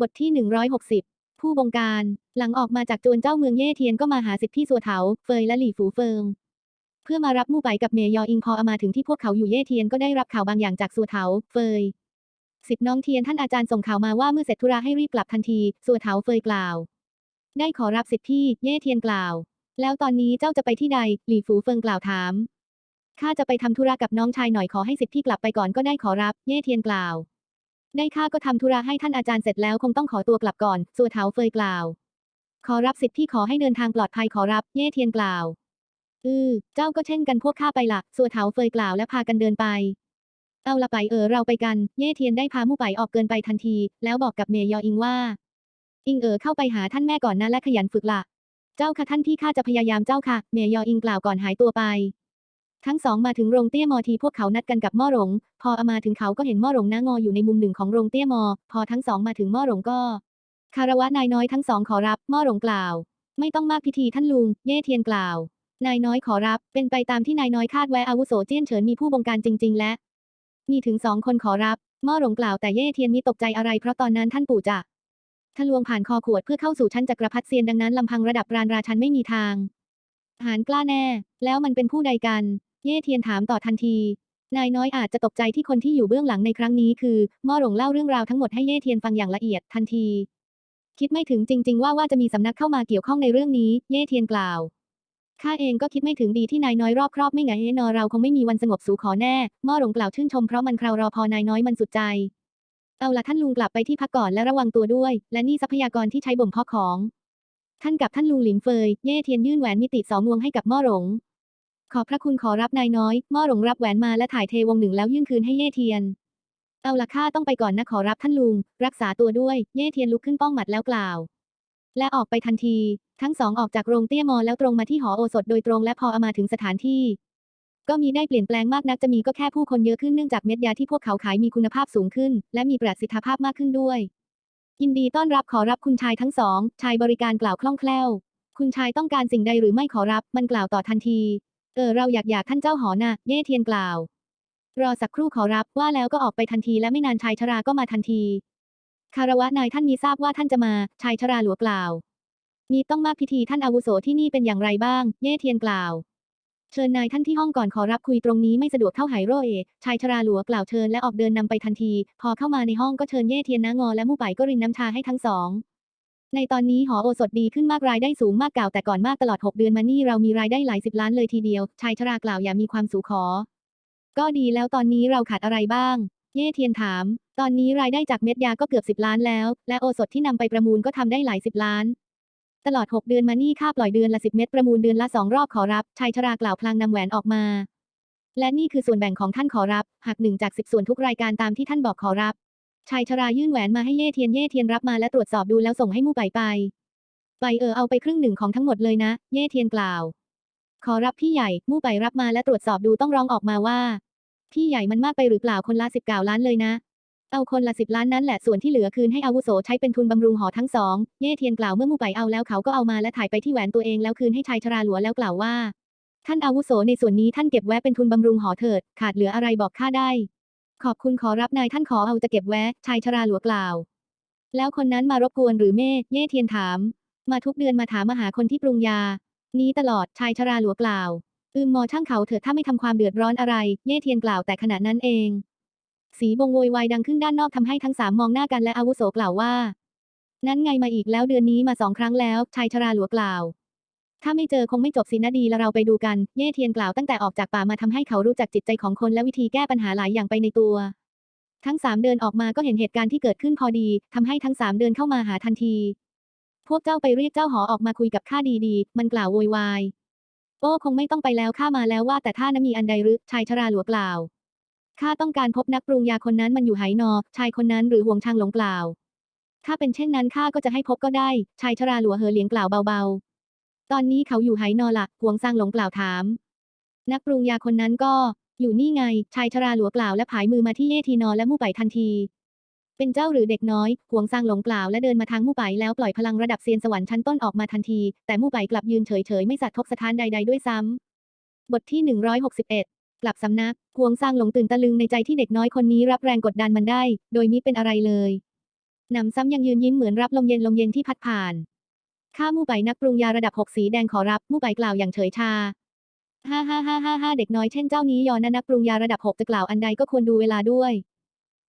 บทที่ 160 ผู้บงการ หลังออกมาจากจวนเจ้าเมืองเย่เทียนก็มาหาสิทธิสัวเถา เฟยและหลี่ฝูเฟิง เพื่อมารับมู่ไปกับเมยออิงพออามาถึงที่พวกเขาอยู่เย่เทียนก็ได้รับข่าวบางอย่างจากสัวเถา เฟยสิทธิน้องเทียนท่านอาจารย์ส่งข่าวมาว่าเมื่อเสร็จธุระให้รีบกลับทันทีสัวเถาเฟยกล่าว ได้ขอรับสิทธิพี่เย่เทียนกล่าว แล้วตอนนี้เจ้าจะไปที่ใด หลี่ฝูเฟิงกล่าวถามข้าจะไปทำธุระกับน้องชายหน่อยขอให้สิทธิพี่กลับไปก่อนก็ได้ขอรับ เย่เทียนกล่าว ได้ข้าก็ทำธุระให้ท่านอาจารย์เสร็จแล้วคงต้องขอตัวกลับก่อน สัวเถาเฟยกล่าว ขอรับสิทธิพี่ขอให้เดินทางปลอดภัยขอรับ เย่เทียนกล่าว อือ เจ้าก็เช่นกันพวกข้าไปละสัวเถาเฟยกล่าวและพากันเดินไป เอาละไปเออเราไปกัน เย่เทียนได้พามู่ไปออกเกินไปทันที แล้วบอกกับเมยออิงว่า อิงเออเข้าไปหาท่านแม่ก่อนนะและขยันฝึกละ เจ้าค่ะท่านพี่ข้าจะพยายามเจ้าค่ะ เมยออิงกล่าวก่อนหายตัวไป ทั้งสองมาถึงโรงเตี้ยมอทีพวกเขานัดกันกับม่อหลง พอเอามาถึงเขาก็เห็นม่อหลงนางออยู่ในมุมหนึ่งของโรงเตี้ยมอ พอทั้งสองมาถึงม่อหลงก็ คารวะนายน้อยทั้งสองขอรับม่อหลงกล่าว ไม่ต้องมากพิธีท่านลุง เย่เทียนกล่าว นายน้อยขอรับ เป็นไปตามที่นายน้อยคาดไว้อาวุโสเจี้ยนเฉินมีผู้บงการจริง ๆ และ มีถึงสองคนขอรับม่อหลงกล่าวแต่เย่เทียนมีตกใจอะไรเพราะตอนนั้นท่านปู่จะทะลวงผ่านคอขวดเพื่อเข้าสู่ชั้นจักรพรรดิเซียนดังนั้นลำพังระดับรานราชันไม่มีทางหานกล้าแน่ แล้วมันเป็นผู้ใดกัน เย่เทียนถามต่อทันที นายน้อยอาจจะตกใจที่คนที่อยู่เบื้องหลังในครั้งนี้คือม่อหลงเล่าเรื่องราวทั้งหมดให้เย่เทียนฟังอย่างละเอียดทันที คิดไม่ถึงจริง ๆ ว่าว่าจะมีสำนักเข้ามาเกี่ยวข้องในเรื่องนี้ เย่เทียนกล่าวข้าเองก็คิดไม่ถึงดีที่นายน้อยรอบครอบไม่ไงเนอเราคงไม่มีวันสงบสูขอแน่ม่อหลงกล่าวชื่นชมเพราะมันคราวรอพอนายน้อยมันสุดใจเอาละท่านลุงกลับไปที่พักก่อนและระวังตัวด้วย และนี่ทรัพยากรที่ใช้บ่มเพาะของ ท่านกับท่านลุงหลินเฟย เย่เทียนยื่นแหวนมิติสองวงให้กับม่อหลง ขอพระคุณขอรับนายน้อยม่อหลงรับแหวนมาและถ่ายเทวงหนึ่งแล้วยื่นคืนให้เย่เทียน เอาละข้าต้องไปก่อนนะขอรับท่านลุง รักษาตัวด้วย เย่เทียนลุกขึ้นป้องหมัดแล้วกล่าว และออกไปทันที ทั้งสองออกจากโรงเตี้ยมอแล้วตรงมาที่หอโอสถโดยตรงและพออามาถึงสถานที่ ก็มีได้เปลี่ยนแปลงมากนักจะมีก็แค่ผู้คนเยอะขึ้นเนื่องจากเม็ดยาที่พวกเขาขายมีคุณภาพสูงขึ้น และมีประสิทธิภาพมากขึ้นด้วย ยินดีต้อนรับขอรับคุณชายทั้งสอง ชายบริการกล่าวคล่องแคล่ว คุณชายต้องการสิ่งใดหรือไม่ขอรับ มันกล่าวต่อทันที เออเราอยากอยากท่านเจ้าหอนะเย่เทียนกล่าว รอสักครู่ขอรับว่าแล้วก็ออกไปทันทีและไม่นานชายชราก็มาทันที คารวะนายท่านมีทราบว่าท่านจะมา ชายชราหลัวกล่าวมีต้องมากพิธีท่านอาวุโสที่นี่เป็นอย่างไรบ้าง เย่เทียนกล่าว เชิญนายท่านที่ห้องก่อนขอรับคุยตรงนี้ไม่สะดวกเข้าไหโรเอ ชายชราหลัวกล่าวเชิญและออกเดินนำไปทันที พอเข้ามาในห้องก็เชิญเย่เทียนนางอและมู่ไปก็รินน้ำชาให้ทั้งสอง ในตอนนี้หอโอสถดีขึ้นมากรายได้สูงมากกล่าวแต่ก่อนมากตลอด 6 เดือนมานี่เรามีรายได้หลายสิบล้านเลยทีเดียว ชายชรากล่าวอย่ามีความสูขอ ก็ดีแล้วตอนนี้เราขาดอะไรบ้าง เย่เทียนถาม ตอนนี้รายได้จากเม็ดยาก็เกือบสิบล้านแล้ว และโอสถที่นำไปประมูลก็ทำได้หลายสิบล้าน ตลอด 6 เดือนมานี่ค่าปล่อยเดือนละ10เม็ดประมูลเดือนละ2รอบขอรับ ชายชรากล่าวพลางนำแหวนออกมา และนี่คือส่วนแบ่งของท่านขอรับหักหนึ่งจากสิบส่วนทุกรายการตามที่ท่านบอกขอรับ ชายชรายื่นแหวนมาให้เย่เทียนเย่เทียนรับมาและตรวจสอบดูแล้วส่งให้มู่ไปไป ไปเออเอาไปครึ่งหนึ่งของทั้งหมดเลยนะ เย่เทียนกล่าว ขอรับพี่ใหญ่มู่ไปรับมาและตรวจสอบดูต้องร้องออกมาว่า พี่ใหญ่มันมากไปหรือเปล่าคนละสิบเก้าล้านเลยนะ เอาคนละสิบล้านนั้นแหละส่วนที่เหลือคืนให้อาวุโสใช้เป็นทุนบำรุงหอทั้งสองเย่เทียนกล่าวเมื่อมู่ไปเอาแล้วเขาก็เอามาและถ่ายไปที่แหวนตัวเองแล้วคืนให้ชายชราหลัวแล้วกล่าวว่า ท่านอาวุโสในส่วนนี้ท่านเก็บไว้เป็นทุนบำรุงหอเถิด ขาดเหลืออะไรบอกข้าได้ ขอบคุณขอรับนายท่านขอเอาจะเก็บไว้ชายชราหลัวกล่าว แล้วคนนั้นมารบกวนหรือเม่เย่เทียนถาม มาทุกเดือนมาถามมาหาคนที่ปรุงยา นี้ตลอดชายชราหลัวกล่าว อืมมอช่างเขาเถิดถ้าไม่ทำความเดือดร้อนอะไร เย่เทียนกล่าวแต่ขณะนั้นเอง สีบงโวยวายดังขึ้นด้านนอกทำให้ทั้งสามมองหน้ากันและอาวุโสกล่าวว่า นั้นไงมาอีกแล้วเดือนนี้มาสองครั้งแล้วชายชราหลัวกล่าว ถ้าไม่เจอคงไม่จบสินะดีแล้วเราไปดูกัน เย่เทียนกล่าวตั้งแต่ออกจากป่ามาทำให้เขารู้จักจิตใจของคนและวิธีแก้ปัญหาหลายอย่างไปในตัว ทั้งสามเดินออกมาก็เห็นเหตุการณ์ที่เกิดขึ้นพอดีทำให้ทั้งสามเดินเข้ามาหาทันที พวกเจ้าไปเรียกเจ้าหอออกมาคุยกับข้าดีๆ มันกล่าวโวยวายโอ้คงไม่ต้องไปแล้วข้ามาแล้วว่าแต่ถ้านมีอันใดหรือชายชราหลัวกล่าวข้าต้องการพบนักปรุงยาคนนั้นมันอยู่ไหนอ ชายคนนั้นหรือห่วงชางหลงกล่าว ถ้าเป็นเช่นนั้นข้าก็จะให้พบก็ได้ ชายชราหลัวเหอเหลียงกล่าวเบาๆ ตอนนี้เขาอยู่ไหนอละหวงซางหลงกล่าวถาม นักปรุงยาคนนั้นก็ อยู่นี่ไง ชายชราหลัวกล่าวและผายมือมาที่เย่ทีนอและมู่ไปทันที เป็นเจ้าหรือเด็กน้อยหวงซางหลงกล่าวและเดินมาทางมู่ไปแล้วปล่อยพลังระดับเซียนสวรรค์ชั้นต้นออกมาทันที แต่มู่ไปกลับยืนเฉยๆไม่สัตว์ทกสถานใด ๆด้วยซ้ำบทที่ 161กลับสำนักพวงซางหลงตื่นตะลึงในใจที่เด็กน้อยคนนี้รับแรงกดดันมันได้ โดยมิเป็นอะไรเลย หนำซ้ำยังยืนยิ้มเหมือนรับลมเย็นลมเย็นที่พัดผ่าน ข้ามู่ไปนักปรุงยาระดับหกสีแดงขอรับมู่ไปกล่าวอย่างเฉยชาฮ่าฮ่าฮ่าฮ่าฮ่าเด็กน้อยเช่นเจ้านี้ยอนะนักปรุงยาระดับหกจะกล่าวอันใดก็ควรดูเวลาด้วย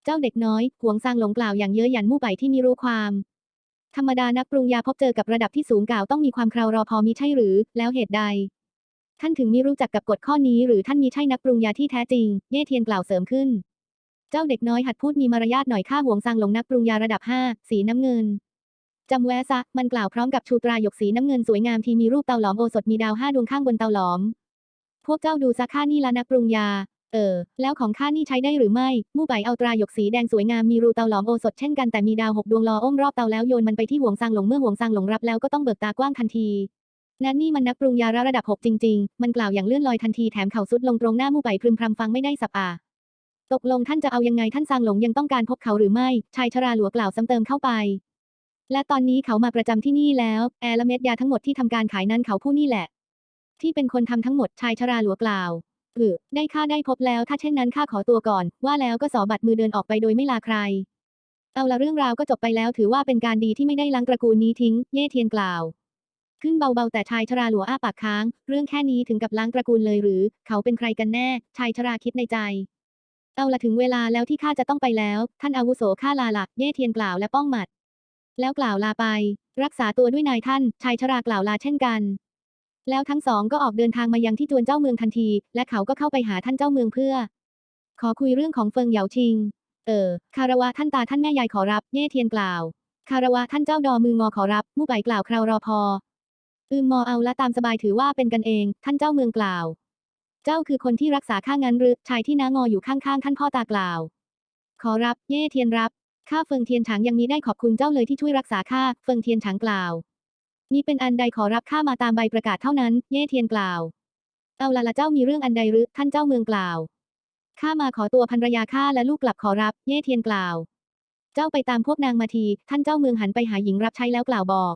เจ้าเด็กน้อยหวงซางหลงกล่าวอย่างเย้ยหยันมู่ไปที่มีรู้ความ ธรรมดานักปรุงยาพบเจอกับระดับที่สูงกล่าวต้องมีความคราวรอพอมีใช่หรือ แล้วเหตุใด ท่านถึงมิรู้จักกับกฎข้อนี้ หรือท่านมีใช่นักปรุงยาที่แท้จริง เย่เทียนกล่าวเสริมขึ้น เจ้าเด็กน้อยหัดพูดมีมารยาทหน่อยข้าหวงซางหลงนักปรุงยาระดับห้าสีน้ำเงิน จำแวะซะ มันกล่าวพร้อมกับชูตราหยกสีน้ำเงินสวยงามที่มีรูปเตาหลอมโอสถมีดาวห้าดวงข้างบนเตาหลอม พวกเจ้าดูซะข้านี่ละนักปรุงยา เออ แล้วของข้านี่ใช้ได้หรือไม่ มู่ไปเอาตราหยกสีแดงสวยงามมีรูเตาหลอมโอสถเช่นกันแต่มีดาวหกดวงล้ออ้อมรอบเตาแล้วโยนมันไปที่ห่วงซางหลงเมื่อห่วงซางหลงรับแล้วก็ต้องเบิกตากว้างทันทีนั่นนี่มันนักปรุงยาระดับหกจริง ๆ มันกล่าวอย่างเลื่อนลอยทันทีแถมเข่าซุดลงตรงหน้ามู่ไปพรึมพำฟังไม่ได้สับอะตกลงท่านจะเอายังไงท่านซางหลงยังต้องการพบเขาหรือไม่ ชายชราหลัวกล่าวซ้ำเติมเข้าไป และตอนนี้เขามาประจำที่นี่แล้วแอร์และเม็ดยาทั้งหมดที่ทำการขายนั้นเขาผู้นี่แหละ ที่เป็นคนทำทั้งหมดชายชราหลัวกล่าวเออได้ค่าได้พบแล้วถ้าเช่นนั้นข้าขอตัวก่อน ว่าแล้วก็สอบัดมือเดินออกไปโดยไม่ลาใคร เอาละเรื่องราวก็จบไปแล้วถือว่าเป็นการดีที่ไม่ได้ลังตระกูลนี้ทิ้ง เย่เทียนกล่าว ขึ้นเบาๆแต่ชายชราหลัวอ้าปากค้าง เรื่องแค่นี้ถึงกับล้างตระกูลเลยหรือ เขาเป็นใครกันแน่ ชายชราคิดในใจ เอาละถึงเวลาแล้วที่ข้าจะต้องไปแล้ว ท่านอาวุโสข้าลาละเย่เทียนกล่าวและป้องหมัด แล้วกล่าวลาไป รักษาตัวด้วยนายท่าน ชายชรากล่าวลาเช่นกัน แล้วทั้งสองก็ออกเดินทางมายังที่จวนเจ้าเมืองทันที และเขาก็เข้าไปหาท่านเจ้าเมืองเพื่อ ขอคุยเรื่องของเฟิงเหยาชิง เออ คารวะท่านตาท่านแม่ยายขอรับ เย่เทียนกล่าว คารวะท่านเจ้าดอมืองอขอรับมู่ไปกล่าวคราวรอพออืมมอเอาละตามสบายถือว่าเป็นกันเอง ท่านเจ้าเมืองกล่าว เจ้าคือคนที่รักษาข้างั้นหรือชายที่น้างออยู่ข้างๆ ท่านพ่อตากล่าว ขอรับ เย่เทียนรับ ข้าเฟิงเทียนฉางยังมีได้ขอบคุณเจ้าเลยที่ช่วยรักษาข้าเฟิงเทียนฉางกล่าวมีเป็นอันใดขอรับข้ามาตามใบประกาศเท่านั้น เย่เทียนกล่าว เอาละละเจ้ามีเรื่องอันใดหรือท่านเจ้าเมืองกล่าวข้ามาขอตัวภรรยาข้าและลูกกลับขอรับ เย่เทียนกล่าว เจ้าไปตามพวกนางมาที ท่านเจ้าเมืองหันไปหาหญิงรับใช้แล้วกล่าวบอก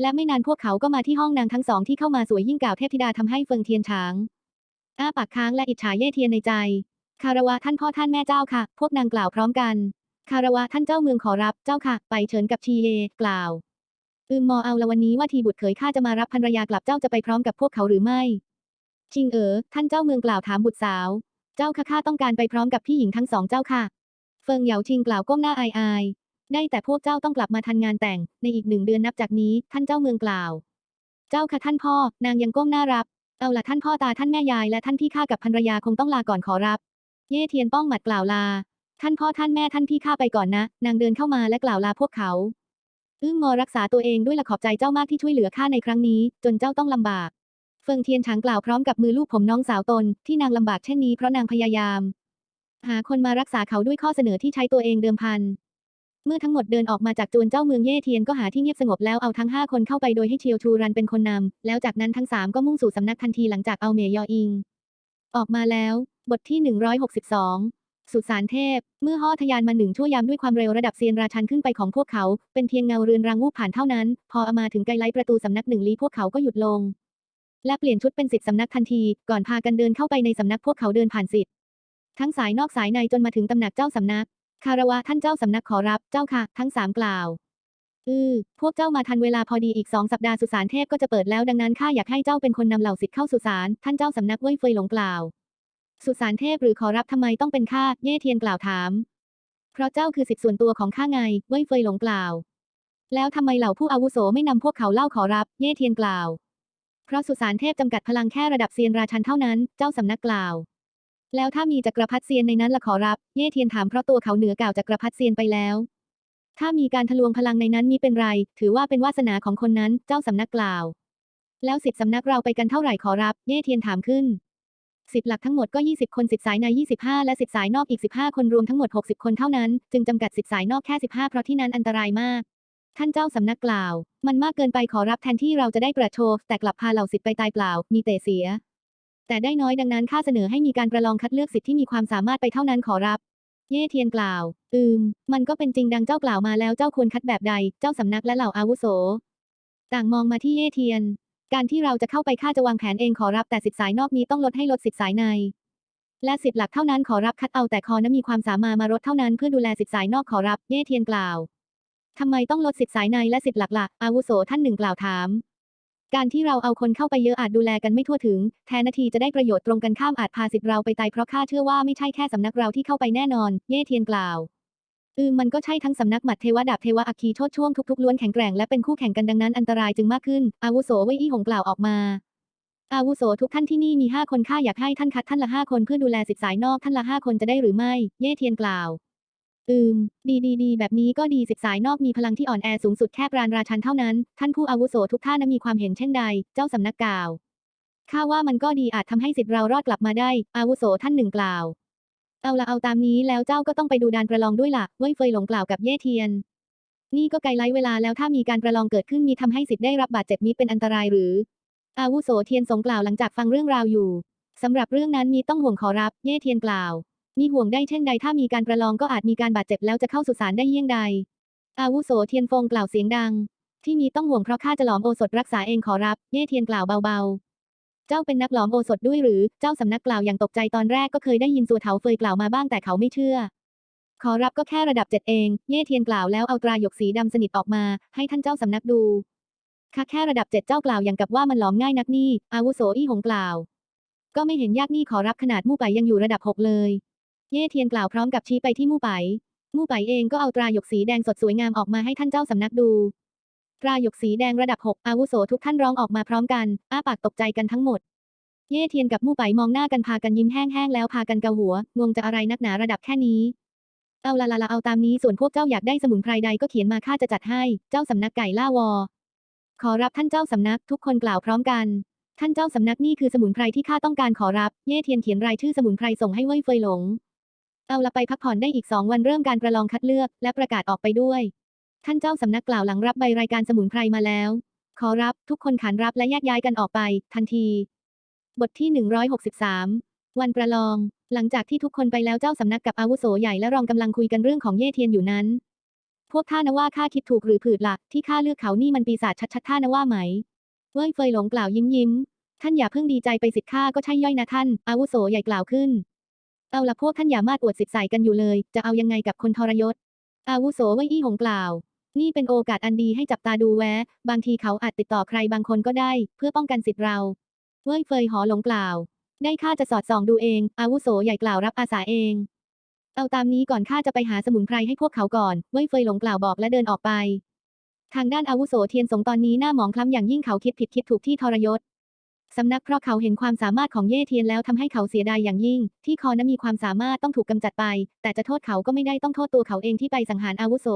และไม่นานพวกเขาก็มาที่ห้องนางทั้งสองที่เข้ามาสวยยิ่งกล่าวเทพธิดาทำให้เฟิงเทียนฉางอ้าปากค้างและอิจฉาเย่เทียนในใจ คารวะท่านพ่อท่านแม่เจ้าค่ะ พวกนางกล่าวพร้อมกัน คารวะท่านเจ้าเมืองขอรับเจ้าค่ะ ไปเชิญกับชีเย กล่าว อืมมอเอาละวันนี้ว่าทีบุตรเขยข้าจะมารับภรรยากลับเจ้าจะไปพร้อมกับพวกเขาหรือไม่จริงเออท่านเจ้าเมืองกล่าวถามบุตรสาว เจ้าค่ะข้าต้องการไปพร้อมกับพี่หญิงทั้งสองเจ้าค่ะ เฟิงเหยาชิงกล่าวก้มหน้าอายอายๆได้แต่พวกเจ้าต้องกลับมาทันงานแต่ง ในอีกหนึ่งเดือนนับจากนี้ท่านเจ้าเมืองกล่าว เจ้าค่ะท่านพ่อ นางยังก้มหน้ารับ เอาละท่านพ่อตาท่านแม่ยายและท่านพี่ข้ากับภรรยาคงต้องลาก่อนขอรับ เย่เทียนป้องหมัดกล่าวลา ท่านพ่อท่านแม่ท่านพี่ข้าไปก่อนนะ นางเดินเข้ามาและกล่าวลาพวกเขา อึ้งมอรักษาตัวเองด้วยละขอบใจเจ้ามากที่ช่วยเหลือข้าในครั้งนี้ จนเจ้าต้องลำบาก เฟิงเทียนฉางกล่าวพร้อมกับมือลูกผมน้องสาวตน ที่นางลำบากเช่นนี้เพราะนางพยายาม หาคนมารักษาเขาด้วยข้อเสนอที่ใช้ตัวเองเดิมพัน เมื่อทั้งหมดเดินออกมาจากจวนเจ้าเมืองเย่เทียนก็หาที่เงียบสงบแล้วเอาทั้งห้าคนเข้าไปโดยให้เชียวชูรันเป็นคนนำแล้วจากนั้นทั้งสามก็มุ่งสู่สำนักทันทีหลังจากเอาเมยออิง ออกมาแล้ว บทที่ 162 สุสานเทพ เมื่อห่อทะยานมาหนึ่งชั่วยามด้วยความเร็วระดับเซียนราชันขึ้นไปของพวกเขา เป็นเพียงเงาเรือนรางวูบผ่านเท่านั้น พอเอามาถึงไกลไลประตูสำนักหนึ่งลีพวกเขาก็หยุดลง และเปลี่ยนชุดเป็นสิทธิสำนักทันที ก่อนพากันเดินเข้าไปในสำนักพวกเขาเดินผ่านสิทธิทั้งสายนอกสายในจนมาถึงตำหนักเจ้าสำนัก คารวะท่านเจ้าสำนักขอรับเจ้าค่ะ ทั้งสามกล่าวอือพวกเจ้ามาทันเวลาพอดีอีกสองสัปดาห์สุสานเทพก็จะเปิดแล้วดังนั้นข้าอยากให้เจ้าเป็นคนนำเหล่าสิทธิ์เข้าสุสานท่านเจ้าสำนักเว่ยเฟยหลงกล่าว สุสานเทพหรือขอรับทำไมต้องเป็นข้าเย่เทียนกล่าวถาม เพราะเจ้าคือสิทธิ์ส่วนตัวของข้าไงเว่ยเฟยหลงกล่าว แล้วทำไมเหล่าผู้อาวุโสไม่นำพวกเขาเล่าขอรับ เย่เทียนกล่าว เพราะสุสานเทพจำกัดพลังแค่ระดับเซียนราชันเท่านั้น เจ้าสำนักกล่าว แล้วถ้ามีจักรพรรดิเซียนในนั้นละขอรับ เย่เทียนถามเพราะตัวเขาเหนือกล่าวจักรพรรดิเซียนไปแล้ว ถ้ามีการทะลวงพลังในนั้นมีเป็นไร ถือว่าเป็นวาสนาของคนนั้น เจ้าสำนักกล่าว แล้วสิทธิสำนักเราไปกันเท่าไหร่ขอรับ เย่เทียนถามขึ้น สิบหลักทั้งหมดก็ 20 คนสิบสายใน 25 และสิบสายนอกอีก 15 คนรวมทั้งหมด 60 คนเท่านั้น จึงจำกัดสิบสายนอกแค่ 15 เพราะที่นั้นอันตรายมาก ท่านเจ้าสำนักกล่าว มันมากเกินไปขอรับแทนที่เราจะได้ประโชว์แต่กลับพาเหล่าสิทธิ์ไปตายเปล่า มีแต่เสีย แต่ได้น้อยดังนั้นข้าเสนอให้มีการประลองคัดเลือกสิทธิ์ที่มีความสามารถไปเท่านั้นขอรับ เย่เทียนกล่าว อืม มันก็เป็นจริงดังเจ้ากล่าวมาแล้วเจ้าควรคัดแบบใด เจ้าสำนักและเหล่าอาวุโส ต่างมองมาที่เย่เทียน การที่เราจะเข้าไปข้าจะวางแผนเองขอรับแต่สิทธิ์สายนอกนี้ต้องลดให้ลดสิทธิ์สายใน และสิทธิ์หลักเท่านั้นขอรับคัดเอาแต่คอนะมีความสามารถมาลดเท่านั้นเพื่อดูแลสิทธิ์สายนอกขอรับเย่เทียนกล่าวทำไมต้องลดสิทธิสายในและสิทธิหลักล่ะอาวุโสท่านหนึ่งกล่าวถาม การที่เราเอาคนเข้าไปเยอะอาจดูแลกันไม่ทั่วถึง แทนนาทีจะได้ประโยชน์ตรงกันข้ามอาจพาสิทธิ์เราไปตายเพราะข้าเชื่อว่าไม่ใช่แค่สำนักเราที่เข้าไปแน่นอน เย่เทียนกล่าว อืมมันก็ใช่ทั้งสำนักหมัดเทวดาบเทวะอัคคีโชดช่วงทุกๆล้วนแข็งแกร่งและเป็นคู่แข่งกันดังนั้นอันตรายจึงมากขึ้น อาวุโสเว่ยอี้หงกล่าวออกมา อาวุโสทุกท่านที่นี่มีห้าคนข้าอยากให้ท่านคัดท่านละห้าคนเพื่อดูแลสิทธิสายนอกท่านละห้าคนจะได้หรือไม่ เย่เทียนกล่าว อืม ดีดีดีแบบนี้ก็ดีสิทธิสายนอกมีพลังที่อ่อนแอสูงสุดแค่ปราณราชันเท่านั้น ท่านผู้อาวุโสทุกท่านนั้นมีความเห็นเช่นใด เจ้าสำนักกล่าวข้าว่ามันก็ดีอาจทำให้สิทธิ์เรารอดกลับมาได้ อาวุโสท่านหนึ่งกล่าว เอาละเอาตามนี้แล้วเจ้าก็ต้องไปดูดานประลองด้วยล่ะ เว่ยเฟยหลงกล่าวกับเย่เทียน นี่ก็ไกลไลเวลาแล้วถ้ามีการประลองเกิดขึ้นมีทำให้สิทธิ์ได้รับบาดเจ็บมีเป็นอันตรายหรือ อาวุโสเทียนสงกล่าวหลังจากฟังเรื่องราวอยู่สำหรับเรื่องนั้นมีต้องห่วงขอรับ เย่เทียนกล่าว มีห่วงได้เช่นใดถ้ามีการประลองก็อาจมีการบาดเจ็บแล้วจะเข้าสุสานได้เยี่ยงใด อาวุโสเทียนฟงกล่าวเสียงดัง ที่มีต้องห่วงเพราะข้าจะหลอมโอสถรักษาเองขอรับ เย่เทียนกล่าวเบาๆ จ้าเป็นนักหลอมโอสถด้วยหรือ เจ้าสำนักกล่าวอย่างตกใจตอนแรกก็เคยได้ยินสัวเถาเฟยกล่าวมาบ้างแต่เขาไม่เชื่อ ขอรับก็แค่ระดับเจ็ดเอง เย่เทียนกล่าวแล้วเอาตราหยกสีดำสนิทออกมา ให้ท่านเจ้าสำนักดูค่ะแค่ระดับเจ็ดเจ้ากล่าวอย่างกับว่ามันหลอมง่ายนักนี่ อาวุโสอี้หงกล่าว ก็ไม่เห็นยากนี่ขอรับขนาดมู่ไปยังอยู่ระดับหกเลย เย่เทียนกล่าวพร้อมกับชี้ไปที่มู่ไปมู่ไปเองก็เอาตราหยกสีแดงสดสวยงามออกมาให้ท่านเจ้าสำนักดู ตราหยกสีแดงระดับหกอาวุโสทุกท่านร้องออกมาพร้อมกัน อ้าปากตกใจกันทั้งหมด เย่เทียนกับมู่ไปมองหน้ากันพากันยิ้มแห้งๆแล้วพากันเกาหัว งงจะอะไรนักหนาระดับแค่นี้ เอาละละละเอาตามนี้ส่วนพวกเจ้าอยากได้สมุนไพรใดก็เขียนมาข้าจะจัดให้ เจ้าสำนักไก่ล่าวอ ขอรับท่านเจ้าสำนักทุกคนกล่าวพร้อมกัน ท่านเจ้าสำนักนี่คือสมุนไพรที่ข้าต้องการขอรับ เย่เทียนเขียนรายชื่อสมุนไพรส่งให้เว่ยเฟยหลง เอาละไปพักผ่อนได้อีกสองวันเริ่มการประลองคัดเลือก และประกาศออกไปด้วย ท่านเจ้าสำนักกล่าวหลังรับใบรายการสมุนไพรมาแล้ว ขอรับทุกคนขานรับและแยกย้ายกันออกไป ทันที บทที่ 163 วันประลอง หลังจากที่ทุกคนไปแล้วเจ้าสำนักกับอาวุโสใหญ่และรองกำลังคุยกันเรื่องของเย่เทียนอยู่นั้น พวกท่านะว่าข้าคิดถูกหรือผืดหลักที่ข้าเลือกเขานี่มันปีศาจชัดๆท่านะว่าไหม เว่ยเฟยหลงกล่าวยิ้มยิ้มท่านอย่าเพิ่งดีใจไปสิทธิ์ข้าก็ใช่ย่อยนะท่าน อาวุโสใหญ่กล่าวขึ้น เอาละพวกท่านอย่ามาดอวดสิทธิ์ใส่กันอยู่เลย จะเอายังไงกับคนทรยศ อาวุโสเว่ยอี้หงกล่าว นี่เป็นโอกาสอันดีให้จับตาดูแวะ บางทีเขาอาจติดต่อใครบางคนก็ได้ เพื่อป้องกันสิทธิ์เรา เว่ยเฟยหอหลงกล่าวได้ข้าจะสอดส่องดูเอง อาวุโสใหญ่กล่าวรับอาสาเอง เอาตามนี้ก่อนข้าจะไปหาสมุนไพรให้พวกเขาก่อน เว่ยเฟยหลงกล่าวบอกและเดินออกไป ทางด้านอาวุโสเทียนสงตอนนี้หน้าหมองคล้ำอย่างยิ่งเขาคิดผิดคิดถูกที่ทรยศสำนักเพราะเขาเห็นความสามารถของเย่เทียนแล้วทำให้เขาเสียดายอย่างยิ่ง ที่คอนั้นมีความสามารถต้องถูกกำจัดไป แต่จะโทษเขาก็ไม่ได้ต้องโทษตัวเขาเองที่ไปสังหารอาวุโส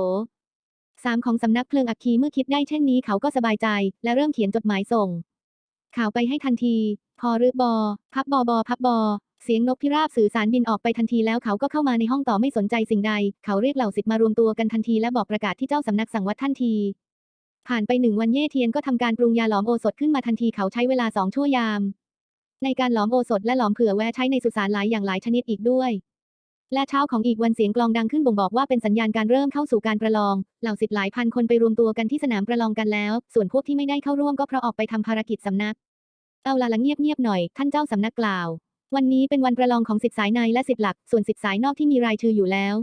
สามของสำนักเพลิงอัคคีเมื่อคิดได้เช่นนี้เขาก็สบายใจ และเริ่มเขียนจดหมายส่ง ข่าวไปให้ทันที พอรึบอ พับบอบอพับบอ เสียงนกพิราบสื่อสารบินออกไปทันทีแล้วเขาก็เข้ามาในห้องต่อไม่สนใจสิ่งใด เขาเรียกเหล่าศิษย์มารวมตัวกันทันทีและบอกประกาศที่เจ้าสำนักสั่งวัดทันที ผ่านไปหนึ่งวันเย่เทียนก็ทำการปรุงยาหลอมโอสถขึ้นมาทันทีเขาใช้เวลาสองชั่วยาม ในการหลอมโอสถและหลอมเผื่อแวะใช้ในสุสานหลายอย่างหลายชนิดอีกด้วย และเช้าของอีกวันเสียงกลองดังขึ้นบ่งบอกว่าเป็นสัญญาณการเริ่มเข้าสู่การประลอง เหล่าศิษย์หลายพันคนไปรวมตัวกันที่สนามประลองกันแล้ว ส่วนพวกที่ไม่ได้เข้าร่วมก็เพราะออกไปทำภารกิจสำนัก เอาละละเงียบๆหน่อย ท่านเจ้าสำนักกล่าว วันนี้เป็นวันประลองของสิทธิสายในและสิทธิหลัก ส่วนสิทธิสายนอกที่มีรายชื่ออยู่แล้ว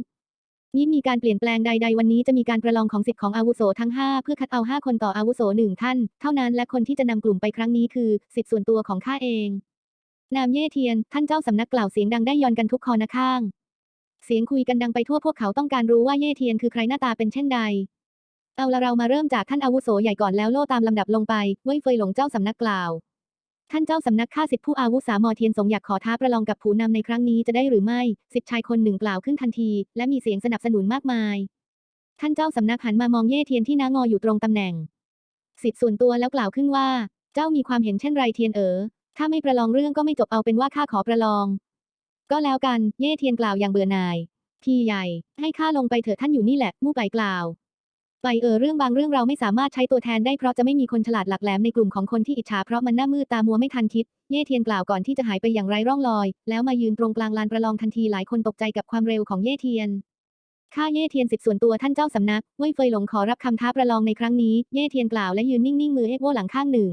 นี่มีการเปลี่ยนแปลงใด ๆ วันนี้จะมีการประลองของสิทธิ์ของอาวุโสทั้ง 5 เพื่อคัดเอา 5 คนต่ออาวุโสหนึ่งท่าน เท่านั้นและคนที่จะนำกลุ่มไปครั้งนี้คือสิทธิ์ส่วนตัวของข้าเอง นามเย่เทียน ท่านเจ้าสำนักกล่าวเสียงดังได้ยอนกันทุกคอนะข้าง เสียงคุยกันดังไปทั่วพวกเขาต้องการรู้ว่าเย่เทียนคือใครหน้าตาเป็นเช่นใด เอาละเรามาเริ่มจากท่านอาวุโสใหญ่ก่อนแล้วโล่ตามลำดับลงไปเว่ยเฟยหลงเจ้าสำนักกล่าว ท่านเจ้าสำนักข้าสิทธิผู้อาวุสามอเทียนสงอยากขอท้าประลองกับผู้นำในครั้งนี้จะได้หรือไม่สิทธิชายคนหนึ่งกล่าวขึ้นทันที และมีเสียงสนับสนุนมากมาย ท่านเจ้าสำนักหันมามองเย่เทียนที่นางออยู่ตรงตำแหน่ง สิทธิส่วนตัวแล้วกล่าวขึ้นว่า เจ้ามีความเห็นเช่นไรเทียนเอ๋อถ้าไม่ประลองเรื่องก็ไม่จบเอาเป็นว่าข้าขอประลอง ก็แล้วกัน เย่เทียนกล่าวอย่างเบื่อหน่าย พี่ใหญ่ ให้ข้าลงไปเถอะท่านอยู่นี่แหละ มู่ไปกล่าว ไปเออเรื่องบางเรื่องเราไม่สามารถใช้ตัวแทนได้เพราะจะไม่มีคนฉลาดหลักแหลมในกลุ่มของคนที่อิจฉาเพราะมันหน้ามืดตามัวไม่ทันคิด เย่เทียนกล่าวก่อนที่จะหายไปอย่างไร้ร่องรอย แล้วมายืนตรงกลางลานประลองทันทีหลายคนตกใจกับความเร็วของเย่เทียนข้าเย่เทียนสิทธิ์ส่วนตัวท่านเจ้าสำนักเว่ยเฟยหลงขอรับคำท้าประลองในครั้งนี้ เย่เทียนกล่าวและยืนนิ่งๆมือเอ็กโวหลังข้างหนึ่ง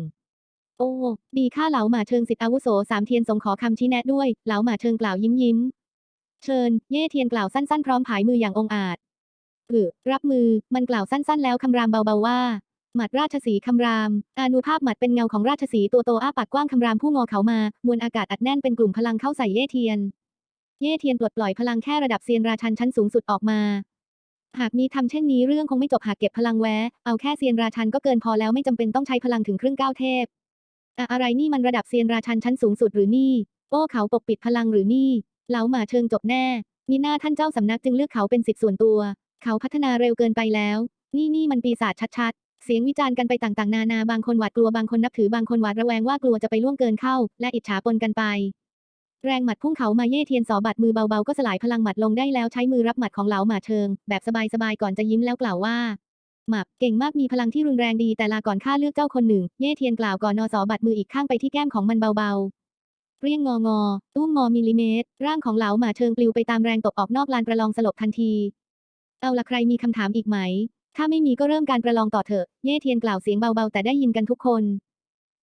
โอ้ ดีข้าเหลาหมาเชิงสิทธิอาวุโสสามเทียนทรงขอคำชี้แนะด้วย เหลาหมาเชิงกล่าวยิ้มยิ้ม เชิญ เย่เทียนกล่าวสั้นๆ พร้อมผายมืออย่างองอาจเออรับมือ มันกล่าวสั้นๆ แล้วคำรามเบาๆว่า หมัดราชสีคำราม อานุภาพหมัดเป็นเงาของราชสีตัวโตอ้าปากกว้างคำรามผู้งอเขามา มวลอากาศอัดแน่นเป็นกลุ่มพลังเข้าใส่เย่เทียน เย่เทียนปลดปล่อยพลังแค่ระดับเซียนราชันชั้นสูงสุดออกมาหากมีทำเช่นนี้เรื่องคงไม่จบหากเก็บพลังแว้ เอาแค่เซียนราชันก็เกินพอแล้วไม่จำเป็นต้องใช้พลังถึงครึ่งก้าวเทพ อะอะไรนี่มันระดับเซียนราชันชั้นสูงสุดหรือนี่ โอ้เขาปกปิดพลังหรือนี่ เหลาหมาเชิงจบแน่มีหน้าท่านเจ้าสำนักจึงเลือกเขาเป็นสิทธิ์ส่วนตัว เขาพัฒนาเร็วเกินไปแล้ว นี่นี่มันปีศาจชัดๆ เสียงวิจารณ์กันไปต่างๆ นานา บางคนหวาดกลัว บางคนนับถือ บางคนหวาดระแวงว่ากลัวจะไปล่วงเกินเข้า และอิจฉาปนกันไป แรงหมัดพุ่งเขามาเย่เทียนสอบัดมือเบาๆ ก็สลายพลังหมัดลงได้แล้ว ใช้มือรับหมัดของเหลาหมาเชิง แบบสบายๆ ก่อนจะยิ้มแล้วกล่าวว่า หมับ เก่งมากมีพลังที่รุนแรงดีแต่ลาก่อนข้าเลือกเจ้าคนหนึ่ง เย่เทียนกล่าวก่อนนอสอบัดมืออีกข้างไปที่แก้มของมันเบาๆ เรียงงองอตุ้มงอมิลลิเมตร ร่างของเหลาหมาเชิงปลิวไปตามแรงตกออกนอกลานประลองสลบทันที เอาละใครมีคำถามอีกไหม ถ้าไม่มีก็เริ่มการประลองต่อเถอะ เย่เทียนกล่าวเสียงเบาๆ แต่ได้ยินกันทุกคน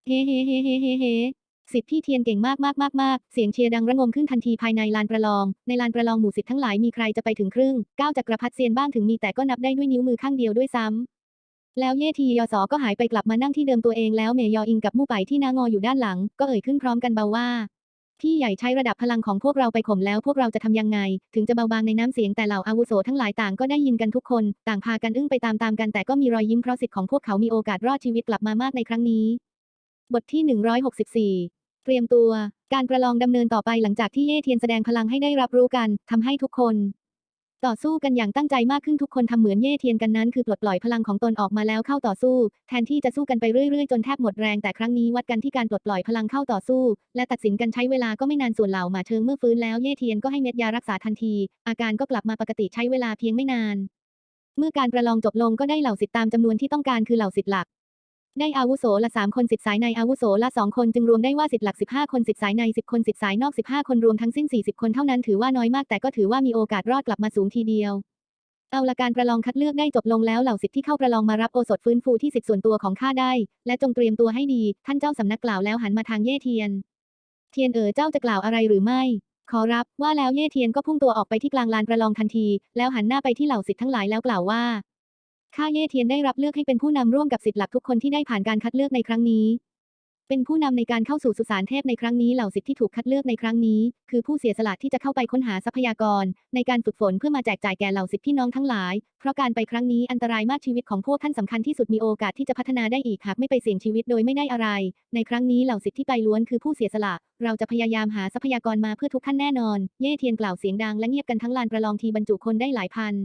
เฮ้เฮ้เฮ้เฮ้เฮ้ สิทธิ์พี่เทียนเก่งมากมากมากมากเสียงเชียร์ดังระงมขึ้นทันทีภายในลานประลอง ในลานประลองหมู่สิทธิ์ทั้งหลายมีใครจะไปถึงครึ่งก้าวจักรพรรดิเซียนบ้างถึงมีแต่ก็นับได้ด้วยนิ้วมือข้างเดียวด้วยซ้ำแล้วเย่ทียอสอก็หายไปกลับมานั่งที่เดิมตัวเองแล้วเมยออิงกับมู่ไปที่นางออยู่ด้านหลัง ก็เอ่ยขึ้นพร้อมกันเบาว่าพี่ใหญ่ใช้ระดับพลังของพวกเราไปข่มแล้วพวกเราจะทำยังไง ถึงจะเบาบางในน้ำเสียงแต่เหล่าอาวุโสทั้งหลายต่างก็ได้ยินกันทุกคน ต่างพากันอึ้งไปตามๆกันแต่ก็มีรอยยิ้มเพราะสิทธิ์ของพวกเขามีโอกาสรอดชีวิตกลับมามากในครั้งนี้ บทที่ 164 เตรียมตัว การประลองดำเนินต่อไปหลังจากที่เย่เทียนแสดงพลังให้ได้รับรู้กันทำให้ทุกคน ต่อสู้กันอย่างตั้งใจมากขึ้นทุกคนทำเหมือนเย่เทียนกันนั้นคือปลดปล่อยพลังของตนออกมาแล้วเข้าต่อสู้ แทนที่จะสู้กันไปเรื่อยๆ จนแทบหมดแรงแต่ครั้งนี้วัดกันที่การปลดปล่อยพลังเข้าต่อสู้ และตัดสินกันใช้เวลาก็ไม่นานส่วนเหล่าหมาเชิงเมื่อฟื้นแล้วเย่เทียนก็ให้เม็ดยารักษาทันที อาการก็กลับมาปกติใช้เวลาเพียงไม่นาน เมื่อการประลองจบลงก็ได้เหล่าสิทธิ์ตามจำนวนที่ต้องการคือเหล่าสิทธิ์หลัก ได้อาวุโสละสามคนสิทธิ์สายในอาวุโสละสองคนจึงรวมได้ว่าสิทธิ์หลัก 15 คนสิทธิ์สายใน 10 คนสิทธิ์สายนอก 15 คนรวมทั้งสิ้น 40 คนเท่านั้นถือว่าน้อยมากแต่ก็ถือว่ามีโอกาสรอดกลับมาสูงทีเดียว เอาละการประลองคัดเลือกได้จบลงแล้วเหล่าสิทธิ์ที่เข้าประลองมารับโอสถฟื้นฟูที่สิทธิ์ส่วนตัวของข้าได้ และจงเตรียมตัวให้ดี ท่านเจ้าสำนักกล่าวแล้วหันมาทางเย่เทียน เทียนเอ๋อเจ้าจะกล่าวอะไรหรือไม่ขอรับว่าแล้วเย่เทียนก็พุ่งตัวออกไปที่กลางลานประลองทันที แล้วหันหน้าไปที่เหล่าสิทธิ์ทั้งหลายแล้วกล่าวว่า ข้าเย่เทียนได้รับเลือกให้เป็นผู้นำร่วมกับสิทธิ์หลักทุกคนที่ได้ผ่านการคัดเลือกในครั้งนี้ เป็นผู้นำในการเข้าสู่สุสานเทพในครั้งนี้เหล่าสิทธิ์ที่ถูกคัดเลือกในครั้งนี้ คือผู้เสียสละที่จะเข้าไปค้นหาทรัพยากร ในการฝึกฝนเพื่อมาแจกจ่ายแก่เหล่าสิทธิ์พี่น้องทั้งหลาย เพราะการไปครั้งนี้อันตรายมากชีวิตของพวกท่านสำคัญที่สุดมีโอกาสที่จะพัฒนาได้อีกหากไม่ไปเสี่ยงชีวิตโดยไม่ได้อะไร ในครั้งนี้เหล่าสิทธิ์ที่ไปล้วนคือผู้เสียสละ เราจะพยายามหาทรัพยากรมาเพื่อทุกท่านแน่นอน เย่เทียนกล่าวเสียงดังและเงียบกันทั้งลานประลองทีบรรจุคนได้หลายพัน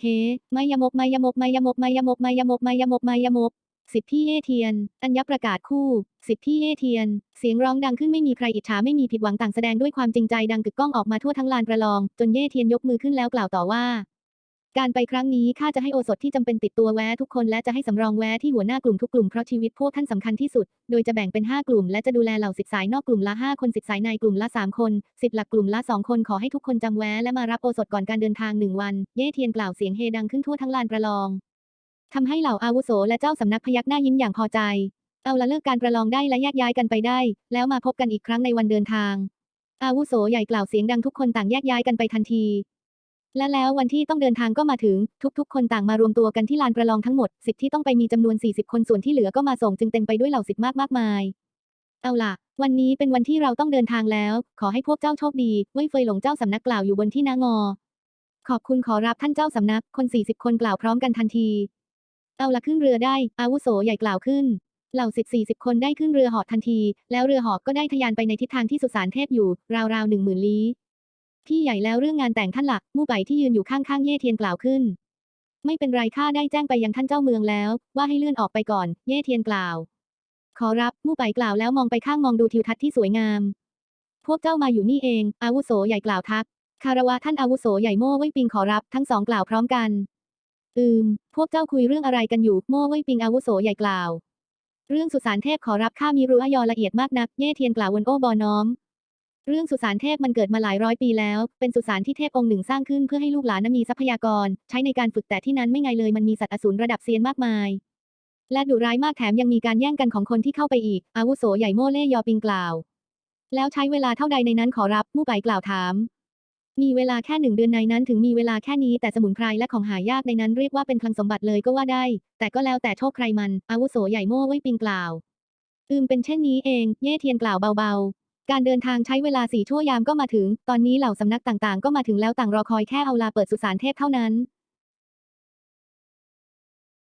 เฮ้ไม่ยมกไม่ยมกไม่ยมกไม่ยมกไม่ยมกไม่ยมกไม่ยมกสิทธิพี่เยเทียน อัญญประกาศคู่ สิทธิพี่เยเทียน เสียงร้องดังขึ้นไม่มีใครอิจฉาไม่มีผิดหวังต่างแสดงด้วยความจริงใจดังกึกก้องออกมาทั่วทั้งลานประลอง จนเย่เทียนยกมือขึ้นแล้วกล่าวต่อว่า การไปครั้งนี้ข้าจะให้โอสถที่จำเป็นติดตัวแว้ทุกคนและจะให้สำรองแว้ที่หัวหน้ากลุ่มทุกกลุ่มเพราะชีวิตพวกท่านสำคัญที่สุด โดยจะแบ่งเป็น 5 กลุ่ม และจะดูแลเหล่าสิทธิสายนอกกลุ่มละ 5 คนสิทธิสายในกลุ่มละ 3 คนสิทธิหลักกลุ่มละ 2 คนขอให้ทุกคนจำแว้และมารับโอสถก่อนการเดินทางหนึ่งวัน เย่เทียนกล่าวเสียงเฮดังขึ้นทั่วทั้งลานประลองทำให้เหล่าอาวุโสและเจ้าสำนักพยักหน้ายิ้มอย่างพอใจ เอาละเลิกการประลองได้และแยกย้ายกันไปได้ แล้วมาพบกันอีกครั้งในวันเดินทาง อาวุโสใหญ่กล่าวเสียงดังทุกคนต่างแยกย้ายกันไปทันที และแล้ววันที่ต้องเดินทางก็มาถึง ทุก ๆ คนต่างมารวมตัวกันที่ลานประลองทั้งหมดสิทธิ์ที่ต้องไปมีจำนวน 40 คนส่วนที่เหลือก็มาส่งจึงเต็มไปด้วยเหล่าสิทธิ์มากมากมาย เอาล่ะ วันนี้เป็นวันที่เราต้องเดินทางแล้ว ขอให้พวกเจ้าโชคดีเว่ยเฟยหลงเจ้าสำนักกล่าวอยู่บนที่นางอ ขอบคุณขอรับท่านเจ้าสำนัก คน 40 คนกล่าวพร้อมกันทันที เอาละขึ้นเรือได้ อาวุโสใหญ่กล่าวขึ้นเหล่าสิทธิ์40คนได้ขึ้นเรือหาะทันที แล้วเรือหาะก็ได้ทะยานไปในทิศทางที่สุสานเทพอยู่ ราวๆหนึ่งหมื่นลี้ พี่ใหญ่แล้วเรื่องงานแต่งท่านหลักมู่ไปที่ยืนอยู่ข้างๆเย่เทียนกล่าวขึ้น ไม่เป็นไรข้าได้แจ้งไปยังท่านเจ้าเมืองแล้ว ว่าให้เลื่อนออกไปก่อน เย่เทียนกล่าว ขอรับมู่ไปกล่าวแล้วมองไปข้างมองดูทิวทัศน์ที่สวยงาม พวกเจ้ามาอยู่นี่เอง อาวุโสใหญ่กล่าวทัก คารวะท่านอาวุโสใหญ่โม่เว่ยปิงขอรับทั้งสองกล่าวพร้อมกัน อืม พวกเจ้าคุยเรื่องอะไรกันอยู่โม่เว่ยปิงอาวุโสใหญ่กล่าว เรื่องสุสานเทพขอรับข้ามีรู้อยอละเอียดมากนักเย่เทียนกล่าววนโอบอน้อม เรื่องสุสานเทพมันเกิดมาหลายร้อยปีแล้ว เป็นสุสานที่เทพองค์หนึ่งสร้างขึ้นเพื่อให้ลูกหลานมีทรัพยากร ใช้ในการฝึกแต่ที่นั้นไม่ไงเลยมันมีสัตว์อสูรระดับเซียนมากมาย และดุร้ายมากแถมยังมีการแย่งกันของคนที่เข้าไปอีก อาวุโสใหญ่โม่เล่ยอปิงกล่าว แล้วใช้เวลาเท่าใดในนั้นขอรับมู่ไปกล่าวถาม มีเวลาแค่หนึ่งเดือนในนั้นถึงมีเวลาแค่นี้แต่สมุนไพรและของหายากในนั้นเรียกว่าเป็นคลังสมบัติเลยก็ว่าได้ แต่ก็แล้วแต่โชคใครมัน อาวุโสใหญ่โม่ไว้ปิงกล่าว อืมเป็นเช่นนี้เอง เย่เทียนกล่าวเบาๆ การเดินทางใช้เวลาสี่ชั่วยามก็มาถึง ตอนนี้เหล่าสำนักต่างๆ ก็มาถึงแล้วต่างรอคอยแค่เอาลาเปิดสุสานเทพเท่านั้น